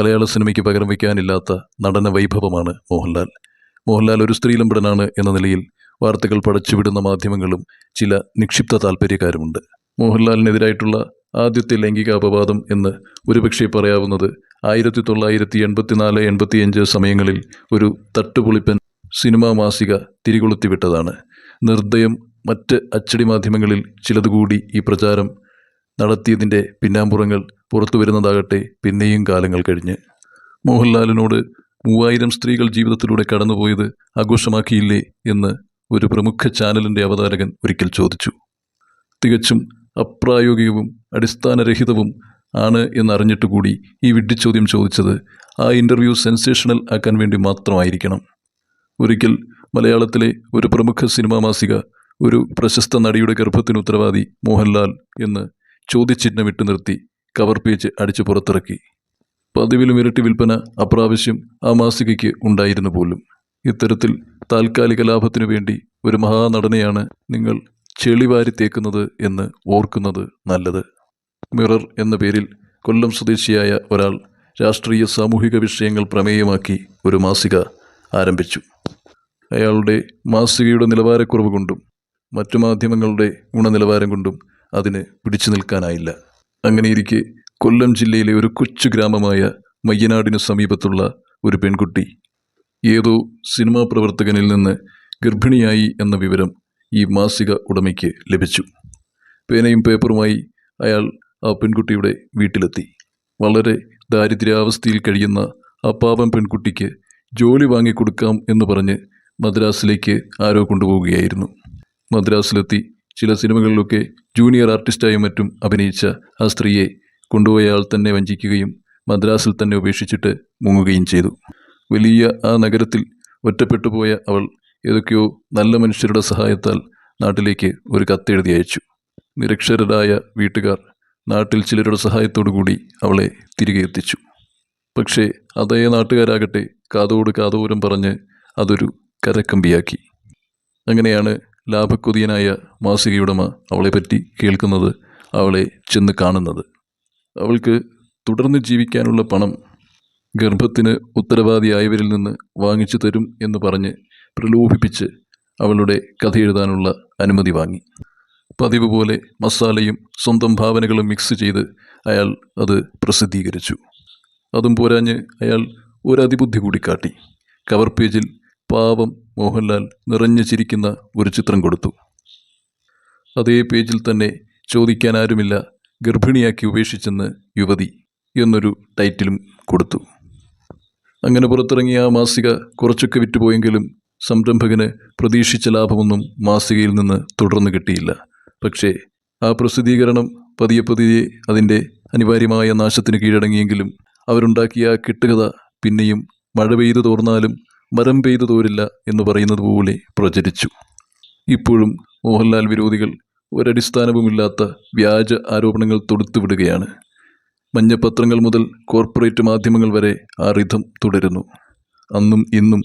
മലയാള സിനിമയ്ക്ക് പകരം വയ്ക്കാനില്ലാത്ത നടന വൈഭവമാണ് മോഹൻലാൽ. മോഹൻലാൽ ഒരു സ്ത്രീലമ്പടനാണ് എന്ന നിലയിൽ വാർത്തകൾ പടച്ചുവിടുന്ന മാധ്യമങ്ങളും ചില നിക്ഷിപ്ത താല്പര്യക്കാരുമുണ്ട് മോഹൻലാലിനെതിരായിട്ടുള്ള ആദ്യത്തെ ലൈംഗിക അപവാദം എന്ന് ഒരുപക്ഷെ പറയാവുന്നത് ആയിരത്തി തൊള്ളായിരത്തി എൺപത്തിനാല് എൺപത്തിയഞ്ച് സമയങ്ങളിൽ ഒരു തട്ടുപൊളിപ്പൻ സിനിമാ മാസിക തിരികൊളുത്തിവിട്ടതാണ്. നിർദ്ദയം മറ്റ് അച്ചടി മാധ്യമങ്ങളിൽ ചിലതുകൂടി ഈ പ്രചാരം നടത്തിയതിന്റെ പിന്നാമ്പുറങ്ങൾ പുറത്തു വരുന്നതാകട്ടെ പിന്നെയും കാലങ്ങൾ കഴിഞ്ഞ്. മോഹൻലാലിനോട് മൂവായിരം സ്ത്രീകൾ ജീവിതത്തിലൂടെ കടന്നുപോയത് ആഘോഷമാക്കിയില്ലേ എന്ന് ഒരു പ്രമുഖ ചാനലിന്റെ അവതാരകൻ ഒരിക്കൽ ചോദിച്ചു. തികച്ചും അപ്രായോഗികവും അടിസ്ഥാനരഹിതവും ആണ് എന്നറിഞ്ഞിട്ട് കൂടി ഈ വിഡ്ഢിച്ചോദ്യം ചോദിച്ചത് ആ ഇന്റർവ്യൂ സെൻസേഷണൽ ആക്കാൻ വേണ്ടി മാത്രമായിരിക്കണം. ഒരിക്കൽ മലയാളത്തിലെ ഒരു പ്രമുഖ സിനിമാ മാസിക ഒരു പ്രശസ്ത നടിയുടെ ഗർഭത്തിന് ഉത്തരവാദി മോഹൻലാൽ എന്ന് ചോദ്യചിഹ്നം ഇട്ട് നിർത്തി. കവർ പേജ് അടിച്ചു പുറത്തിറക്കി. പതിവിലും ഇരട്ടി വിൽപ്പന അപ്രാവശ്യം ആ മാസികയ്ക്ക് ഉണ്ടായിരുന്നു പോലും. ഇത്തരത്തിൽ താൽക്കാലിക ലാഭത്തിനു വേണ്ടി ഒരു മഹാനടനെയാണ് നിങ്ങൾ ചെളിവാരിത്തേക്കുന്നത് എന്ന് ഓർക്കുന്നത് നല്ലത്. മിറർ എന്ന പേരിൽ കൊല്ലം സ്വദേശിയായ ഒരാൾ രാഷ്ട്രീയ സാമൂഹിക വിഷയങ്ങൾ പ്രമേയമാക്കി ഒരു മാസിക ആരംഭിച്ചു. അയാളുടെ മാസികയുടെ നിലവാരക്കുറവ് കൊണ്ടും മറ്റു മാധ്യമങ്ങളുടെ ഗുണനിലവാരം കൊണ്ടും അതിന് പിടിച്ചു നിൽക്കാനായില്ല. അങ്ങനെയിരിക്കെ കൊല്ലം ജില്ലയിലെ ഒരു കൊച്ചു ഗ്രാമമായ മയ്യനാടിനു സമീപത്തുള്ള ഒരു പെൺകുട്ടി ഏതോ സിനിമാ പ്രവർത്തകനിൽ നിന്ന് ഗർഭിണിയായി എന്ന വിവരം ഈ മാസിക ഉടമയ്ക്ക് ലഭിച്ചു. പേനയും പേപ്പറുമായി അയാൾ ആ പെൺകുട്ടിയുടെ വീട്ടിലെത്തി. വളരെ ദാരിദ്ര്യാവസ്ഥയിൽ കഴിയുന്ന ആ പാപം പെൺകുട്ടിക്ക് ജോലി വാങ്ങിക്കൊടുക്കാം എന്ന് പറഞ്ഞ് മദ്രാസിലേക്ക് ആരോ കൊണ്ടുപോവുകയായിരുന്നു. മദ്രാസിലെത്തി ചില സിനിമകളിലൊക്കെ ജൂനിയർ ആർട്ടിസ്റ്റായും മറ്റും അഭിനയിച്ച ആ സ്ത്രീയെ കൊണ്ടുപോയ ആൾ തന്നെ വഞ്ചിക്കുകയും മദ്രാസിൽ തന്നെ ഉപേക്ഷിച്ചിട്ട് മുങ്ങുകയും ചെയ്തു. വലിയ ആ നഗരത്തിൽ ഒറ്റപ്പെട്ടുപോയ അവൾ ഏതൊക്കെയോ നല്ല മനുഷ്യരുടെ സഹായത്താൽ നാട്ടിലേക്ക് ഒരു കത്തെഴുതി അയച്ചു. നിരക്ഷരരായ വീട്ടുകാർ നാട്ടിൽ ചിലരുടെ സഹായത്തോടു കൂടി അവളെ തിരികെ എത്തിച്ചു. പക്ഷേ അതേ നാട്ടുകാരാകട്ടെ കാതോട് കാതോരം പറഞ്ഞ് അതൊരു കരക്കമ്പിയാക്കി. അങ്ങനെയാണ് ലാഭക്കൊതിയനായ മാസികയുടമ അവളെപ്പറ്റി കേൾക്കുന്നത് അവളെ ചെന്ന് കാണുന്നത്. അവൾക്ക് തുടർന്ന് ജീവിക്കാനുള്ള പണം ഗർഭത്തിന് ഉത്തരവാദിയായവരിൽ നിന്ന് വാങ്ങിച്ചു തരും എന്ന് പറഞ്ഞ് പ്രലോഭിപ്പിച്ച് അവളുടെ കഥ എഴുതാനുള്ള അനുമതി വാങ്ങി. പതിവ് പോലെ മസാലയും സ്വന്തം ഭാവനകളും മിക്സ് ചെയ്ത് അയാൾ അത് പ്രസിദ്ധീകരിച്ചു. അതും പോരാഞ്ഞ് അയാൾ ഒരതിബുദ്ധി കൂടി കാട്ടി. കവർ പേജിൽ പാവം മോഹൻലാൽ നിറഞ്ഞു ചിരിക്കുന്ന ഒരു ചിത്രം കൊടുത്തു. അതേ പേജിൽ തന്നെ ചോദിക്കാൻ ആരുമില്ല ഗർഭിണിയാക്കി ഉപേക്ഷിച്ചെന്ന് യുവതി എന്നൊരു ടൈറ്റിലും കൊടുത്തു. അങ്ങനെ പുറത്തിറങ്ങിയ ആ മാസിക കുറച്ചൊക്കെ വിറ്റുപോയെങ്കിലും സംരംഭകന് പ്രതീക്ഷിച്ച ലാഭമൊന്നും മാസികയിൽ നിന്ന് തുടർന്ന് കിട്ടിയില്ല. പക്ഷേ ആ പ്രസിദ്ധീകരണം പതിയെ പതിയെ അതിന്റെ അനിവാര്യമായ നാശത്തിന് കീഴടങ്ങിയെങ്കിലും അവരുണ്ടാക്കിയ കെട്ടുകഥ പിന്നെയും മഴ പെയ്തു തോർന്നാലും മരം പെയ്തു തോരില്ല എന്ന് പറയുന്നത് പോലെ പ്രചരിച്ചു. ഇപ്പോഴും മോഹൻലാൽ വിരോധികൾ ഒരടിസ്ഥാനവുമില്ലാത്ത വ്യാജ ആരോപണങ്ങൾ തൊടുത്തുവിടുകയാണ്. മഞ്ഞപ്പത്രങ്ങൾ മുതൽ കോർപ്പറേറ്റ് മാധ്യമങ്ങൾ വരെ ആ റിഥം തുടരുന്നു. അന്നും ഇന്നും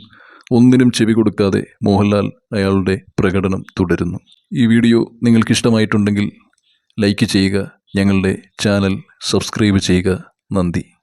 ഒന്നിനും ചെവി കൊടുക്കാതെ മോഹൻലാൽ അയാളുടെ പ്രകടനം തുടരുന്നു. ഈ വീഡിയോ നിങ്ങൾക്കിഷ്ടമായിട്ടുണ്ടെങ്കിൽ ലൈക്ക് ചെയ്യുക ഞങ്ങളുടെ ചാനൽ സബ്സ്ക്രൈബ് ചെയ്യുക. നന്ദി.